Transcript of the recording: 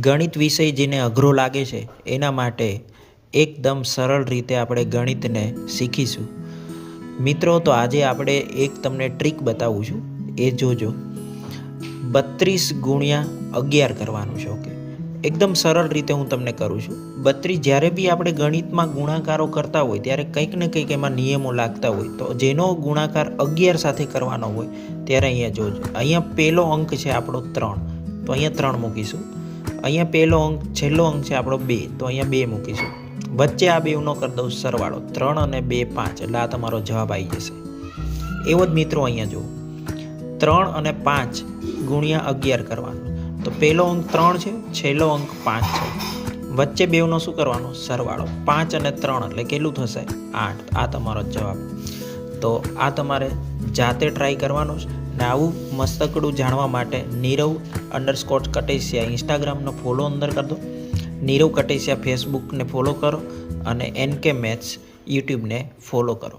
ગણિત વિષય જેને અઘરો લાગે છે, એના માટે એકદમ સરળ રીતે આપણે ગણિતને શીખીશું. મિત્રો, તો આજે આપણે એક તમને ટ્રીક બતાવું છું. એ જોજો. બત્રીસ ગુણ્યા અગિયાર કરવાનું છે, ઓકે? એકદમ સરળ રીતે હું તમને કરું છું. બત્રીસ જ્યારે બી આપણે ગણિતમાં ગુણાકારો કરતા હોય, ત્યારે કંઈક ને કંઈક એમાં નિયમો લાગતા હોય, તો જેનો ગુણાકાર અગિયાર સાથે કરવાનો હોય, ત્યારે અહીંયા જોજો. અહીંયા પહેલો અંક છે આપણો ત્રણ. તો અહીંયા ત્રણ મૂકીશું. અહીંયા પહેલો અંક, છેલ્લો અંક છે આપણો બે. તો અહીંયા બે મૂકીશું. વચ્ચે આ બેવનો કરી દઉં, સરવાળો. ત્રણ અને બે પાંચ. એટલે આ તમારો જવાબ આવી જશે. એવો જ મિત્રો અહીંયા જુઓ. ત્રણ અને પાંચ ગુણ્યા અગિયાર કરવાનો. તો પહેલો અંક ત્રણ છે, છેલ્લો અંક પાંચ છે. વચ્ચે બેવનો શું કરવાનો? સરવાળો. પાંચ અને ત્રણ એટલે કેટલું થશે? આઠ. આ તમારો જવાબ. તો આ તમારે જાતે ટ્રાય કરવાનો છે. ને આવું મસ્તકડું જાણવા માટે નીરવ અંડરસ્કોટ કટેશિયા ઇન્સ્ટાગ્રામનો ફોલો અંદર કરી દો. નીરવ કટેશિયા ફેસબુકને ફોલો કરો અને એન કે મેથ્સ યુટ્યુબને ફોલો કરો.